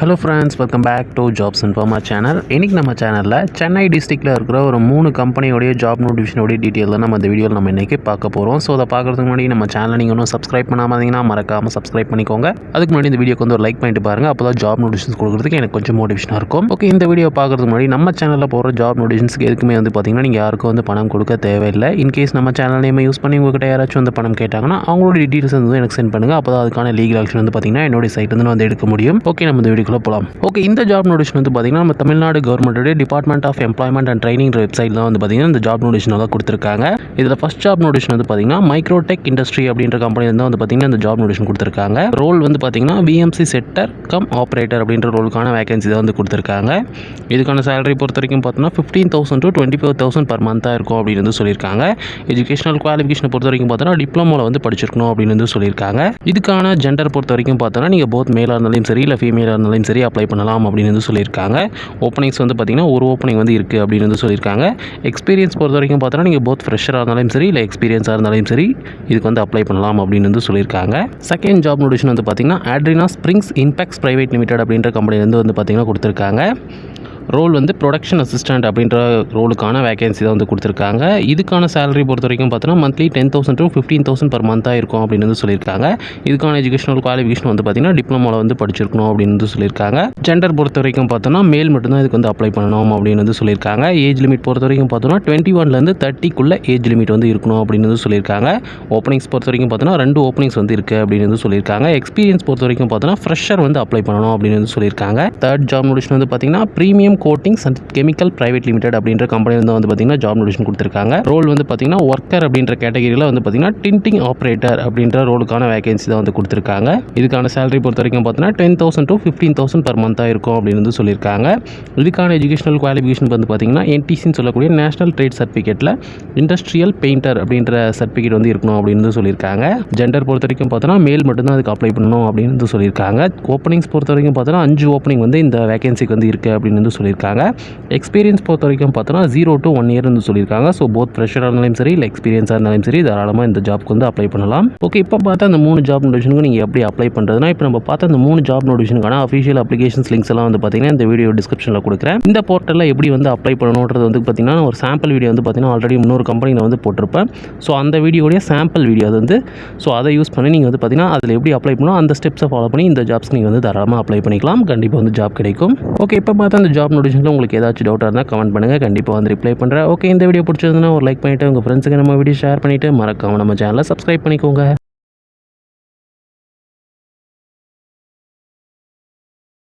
Hello friends welcome back to jobs Informa channel இன்றைக்கி நம்ம சேனலில் சென்னை டிஸ்ட்ரிக்டில் இருக்கிற ஒரு மூணு கம்பெனியோடைய ஜாப் நோட்டிஃபிகேஷனோடைய டீட்டெயில் தான் நம்ம இந்த வீடியோவில் நம்ம இன்றைக்கி பார்க்க போகிறோம் ஸோ அதை பார்க்குறதுக்கு முன்னாடி நம்ம சேனலை நீங்கள் இன்னும் சப்ஸ்கிரைப் பண்ணாமல் இருந்தீங்கன்னா மறக்காமல் சப்ஸ்கிரைப் பண்ணிக்கோங்க. அதுக்கு முன்னாடி இந்த வீடியோக்கு வந்து ஒரு லைக் பண்ணிட்டு பாருங்கள் அப்போ தான் ஜாப் நோட்டிஃபிகேஷன் கொடுக்குறதுக்கு எனக்கு கொஞ்சம் மோட்டிவேஷனாக இருக்கும். ஓகே இந்த வீடியோ பார்க்குறதுக்கு முன்னாடி நம்ம சேனலில் போகிற ஜாப் நோட்டிஃபிகேஷன்ஸ்க்கு எதுக்குமே வந்து பார்த்தீங்கன்னா நீங்கள் யாருக்கும் வந்து பணம் கொடுக்க தேவையில்லை. இன்கேஸ் நம்ம சேனல் நேம் யூஸ் பண்ணி உங்ககிட்ட யாராச்சும் வந்து பணம் கேட்டாங்கன்னா அவங்களோட டீட்டெயில்ஸ் வந்து எனக்கு சென்ட் பண்ணுங்கள் அப்போ தான் அதுக்கான லீகல் ஆக்ஷன் வந்து பார்த்தீங்கன்னா என்னுடைய சைட் வந்து வந்து எடுக்க முடியும். ஓகே நம்ம இந்த வீடியோக்குள்ளே போகலாம் ஓகே இந்த ஜாப் நோட்டிஷன் வந்து பார்த்தீங்கன்னா நம்ம Tamil Nadu கவர்மெண்ட்டுடைய department of employment and training website வந்து பார்த்தீங்கன்னா இந்த ஜாப் நோட்டிஷன் தான் கொடுத்துருக்காங்க. இதில் ஃபஸ்ட் ஜாப் நோட்டிஷன் வந்து பார்த்தீங்கன்னா மைக்ரோடெக் இண்டஸ்ட்ரி அப்படின்ற கம்பெனி தான் வந்து பார்த்தீங்கன்னா இந்த ஜாப் நோட்டிஷன் கொடுத்துருக்காங்க. ரோல் வந்து பார்த்தீங்கன்னா விஎம்சி செட்டர் கம் ஆப்ரேட்டர் அப்படின்ற ரோலுக்கான வேகன்சி தான் வந்து கொடுத்துருக்காங்க. இதுக்கான சேலரி பொறுத்த வரைக்கும் பார்த்தோன்னா fifteen thousand to twenty four thousand per மந்த்தாக இருக்கும் அப்படின்னு வந்து சொல்லியிருக்காங்க. எஜுகேஷனல் குவாலிஃபிகேஷனை பொறுத்த வரைக்கும் பார்த்தோன்னா டிப்ளமோவில் வந்து படிச்சிருக்கணும் அப்படின்னு வந்து சொல்லியிருக்காங்க. இதுக்கான ஜெண்டர் பொறுத்த வரைக்கும் பார்த்தோன்னா நீங்கள் போத் மேலாக இருந்தாலும் சரி இல்லை ஃபீமேலாக இருந்தாலும் சரி அப்ளை பண்ணலாம் அப்படின்னு வந்து சொல்லியிருக்காங்க. ஓப்பனிங்ஸ் வந்து பார்த்திங்கன்னா ஒரு ஓப்பனிங் வந்து இருக்குது அப்படின்னு வந்து சொல்லியிருக்காங்க. எக்ஸ்பீரியன்ஸ் பொறுத்த வரைக்கும் பார்த்தோன்னா நீங்கள் போத் ஃப்ரெஷராக இருந்தாலும் சரி இல்லை எக்ஸ்பீரியன்ஸாக இருந்தாலும் சரி இதுக்கு வந்து அப்ளை பண்ணலாம் அப்படின்னு வந்து சொல்லியிருக்காங்க. செகண்ட் ஜாப் நோட்டிஷன் வந்து பார்த்திங்கன்னா Adrina springs impex private limited அப்படின்ற கம்பெனிலேருந்து வந்து பார்த்திங்கன்னா கொடுத்துருக்காங்க. ரோல் வந்து ப்ரொடக்ஷன் அசிஸ்டன்ட் அப்படின்ற ரோலுக்கான வேகன்சி தான் வந்து கொடுத்துருக்காங்க. இதுக்கான சேலரி பொறுத்த வரைக்கும் பார்த்தோன்னா monthly ten thousand to fifteen thousand per மந்த்தாக இருக்கும் அப்படின்னு வந்து சொல்லியிருக்காங்க. இதுக்கான எஜுகேஷனல் குவாலிஃபிகேஷன் வந்து பார்த்திங்கன்னா டிப்ளமோவில் வந்து படிச்சிருக்கணும் அப்படின்னு வந்து சொல்லியிருக்காங்க. ஜெண்டர் பொறுத்த வரைக்கும் பார்த்தோன்னா மேல் மட்டும்தான் இதுக்கு வந்து அப்ளை பண்ணணும் அப்படின்னு வந்து சொல்லியிருக்காங்க. ஏஜ் லிமிட் பொறுத்த வரைக்கும் பார்த்தோன்னா டுவெண்ட்டி ஒன்லேருந்து தேர்ட்டிக்குள்ளே ஏஜ் லிமிட் வந்து இருக்கணும் அப்படின்னு வந்து சொல்லியிருக்காங்க. ஓப்பனிங்ஸ் பொறுத்த வரைக்கும் பார்த்தோன்னா ரெண்டு ஓப்பனிங்ஸ் வந்து இருக்குது அப்படின்னு வந்து சொல்லியிருக்காங்க. எக்ஸ்பீரியன்ஸ் பொறுத்த வரைக்கும் பார்த்தோன்னா ஃப்ரெஷர் வந்து அப்ளை பண்ணணும் அப்படின்னு வந்து சொல்லியிருக்காங்க. தேர்ட் ஜாப் நோட்டிஷன் வந்து பார்த்தீங்கன்னா premium coatings and chemical private limited அப்படின்ற கம்பெனி வந்து வந்து பார்த்தீங்கன்னா ஜாப் நோட்டிஷன் கொடுத்துருக்காங்க. ரோல் வந்து பார்த்தீங்கன்னா ஒர்க்கர் அப்படின்ற கேட்டகரியில் வந்து பார்த்தீங்கன்னா டின்டிங் ஆப்ரேட்டர் அப்படின்ற ரோலுக்கான வேகன்சி தான் வந்து கொடுத்துருக்காங்க. இதுக்கான சேலரி பொறுத்த வரைக்கும் பார்த்தீங்கன்னா ten thousand to fifteen thousand per மந்த்தாக இருக்கும் அப்படின்னு வந்து சொல்லியிருக்காங்க. இதுக்கான எஜுகேஷனல் குவாலிஃபிகேஷன் வந்து பார்த்தீங்கன்னா என்டிசின்னு சொல்லக்கூடிய நேஷனல் ட்ரேட் சர்டிஃபிகேட்டில் இண்டஸ்ட்ரியல் பெயிண்டர் அப்படின்ற சர்டிஃபிகேட் வந்து இருக்கணும் அப்படின்னு சொல்லியிருக்காங்க. ஜெண்டர் பொறுத்த வரைக்கும் பார்த்தோன்னா மேல் மட்டும்தான் அதுக்கு அப்ளை பண்ணணும் அப்படின்னு சொல்லியிருக்காங்க. ஓப்பனிங்ஸ் பொறுத்த வரைக்கும் பார்த்தோன்னா அஞ்சு ஓப்பனிங் வந்து இந்த வேகன்சிக்கு வந்து இருக்குது அப்படின்னு வந்து சொல்லியிருக்காங்க. எக்ஸ்பீரியன்ஸ் பொறுத்த வரைக்கும் பார்த்தோன்னா ஜீரோ டு ஒன் இயர்னு சொல்லியிருக்காங்க. ஸோ போத் ஃப்ரெஷராக இருந்தாலும் சரி இல்லை எக்ஸ்பீரியன்ஸாக இருந்தாலும் சரி தாராளமாக இந்த ஜாப்க்கு வந்து அப்ளை பண்ணலாம். ஓகே இப்போ பார்த்தா அந்த மூணு ஜாப் நோட்டிஃபிகேஷனுக்கு நீங்கள் எப்படி அப்ளை பண்ணுறதுனா இப்போ நம்ம பார்த்த அந்த மூணு ஜாப் நோட்டிஃபிகேஷனுக்கான அஃபிஷியல் அப்ளிகேஷன்ஸ் லிங்க்ஸ் எல்லாம் வந்து பார்த்தீங்கன்னா இந்த வீடியோ டிஸ்கிரிப்ஷனில் கொடுக்குறேன். இந்த போர்ட்டலில் எப்படி வந்து அப்ளை பண்ணணுன்றது வந்து பார்த்தீங்கன்னா ஒரு சாம்பிள் வீடியோ வந்து பார்த்தீங்கன்னா ஆல்ரெடி இன்னொரு கம்பெனியில் வந்து போட்டிருப்பேன். ஸோ அந்த வீடியோடைய சாம்பிள் வீடியோ அது வந்து ஸோ அதை யூஸ் பண்ணி நீங்கள் வந்து பார்த்தீங்கன்னா அதில் எப்படி அப்ளை பண்ணணும் அந்த ஸ்டெப்ஸை ஃபாலோ பண்ணி இந்த ஜாப்ஸ்க்கு நீங்கள் வந்து தாராளமாக அப்ளை பண்ணிக்கலாம். கண்டிப்பாக வந்து ஜாப் கிடைக்கும். ஓகே இப்போ பார்த்தா அந்த ஜாப் நோட்டிஃபிகேஷனில் உங்களுக்கு ஏதாச்சும் டவுட்டாக இருந்தால் கமெண்ட் பண்ணுங்கள் கண்டிப்பாக வந்து ரிப்ளை பண்ணுறேன் ஓகே இந்த வீடியோ பிடிச்சிருந்தனா ஒரு லைக் பண்ணிவிட்டு உங்கள் ஃப்ரெண்ட்ஸுக்கு நம்ம வீடியோ ஷேர் பண்ணிவிட்டு மறக்காமல் நம்ம சேனலை சப்ஸ்கிரைப் பண்ணிக்கோங்க.